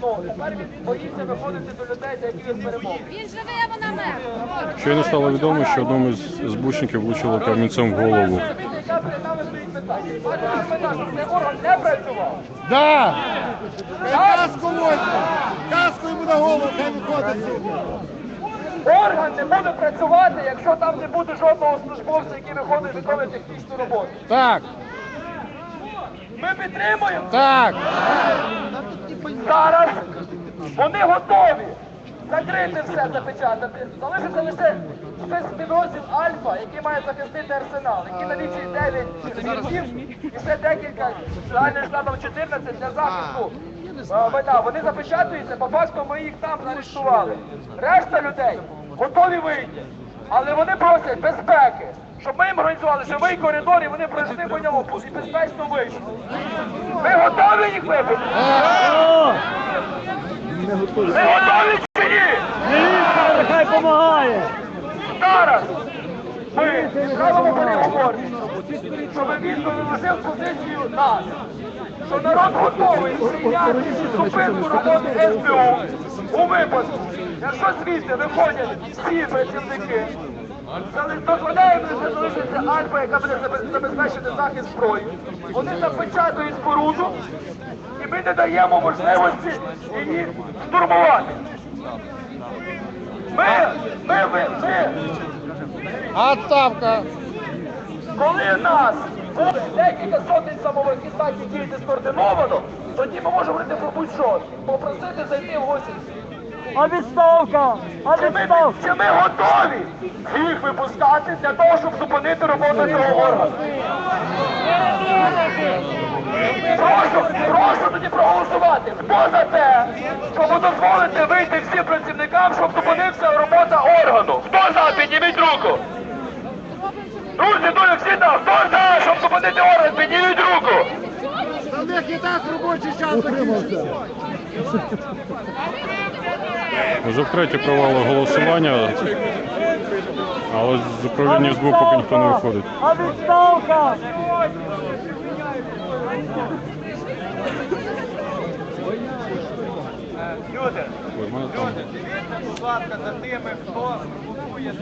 Тепер він боїться виходити до людей, до яких він перемог. Він живе, а вона мертва. Щойно стало відомо, що одному із збучників влучило камінцем в голову. Яка перед нами стоїть питання? Бачите, питання, цей орган не працював. Да! Так? Каску возьме! Каску йому на голову, хай виходить сюди! Орган не буде працювати, якщо там не буде жодного службовця, який виходить виконує технічну роботу. Так, Ми підтримуємо. так! Зараз вони готові закрити все, запечатати. Залишиться лише спецпідрозділ Альфа, який має захистити арсенал, який налічує 9 бійців і ще декілька загальним штатом 14 для захисту. Майна. Вони запечатуються, по факту ми їх там заарештували. Решта людей готові вийти, але вони просять безпеки. Щоб ми їм організували живий коридор і вони пройшли по ньому і безпечно вийшли. Ви готові їх вибити? Ви готові чи ні? Хай допомагає! Зараз ми відправимо переговори, щоб він виложив позицію нас, що народ готовий прийняти зупинку роботи СБУ у випадку, якщо звідти виходять всі працівники, зали- дозволяємо лише залишитися Альфа, яка буде забезпечити захист зброї. Вони запечатують споруду, і ми не даємо можливості її штурмувати. Ми, ми, ми, ми Отставка! Коли нас буде декілька сотень самовиків так діяти скоординовано, тоді ми можемо говорити про будь-що. Попросити зайти в гості. А відставка! А ми, чи ми готові їх випускати для того, щоб зупинити роботу цього органу? Прошу, прошу тоді проголосувати. Хто за те, щоб дозволити вийти всім працівникам, щоб зупинився робота органу? Хто за? Підніміть руку. Друзі, дуже всі там. Хто за, щоб зупинити орган? Підніміть руку. Та в них і так робочий час закінчився! Вже втретє провало голосування, але з управління СБУ поки ніхто не виходить. А відставка! Люди, Ой, в будь ласка, за тими, хто провокує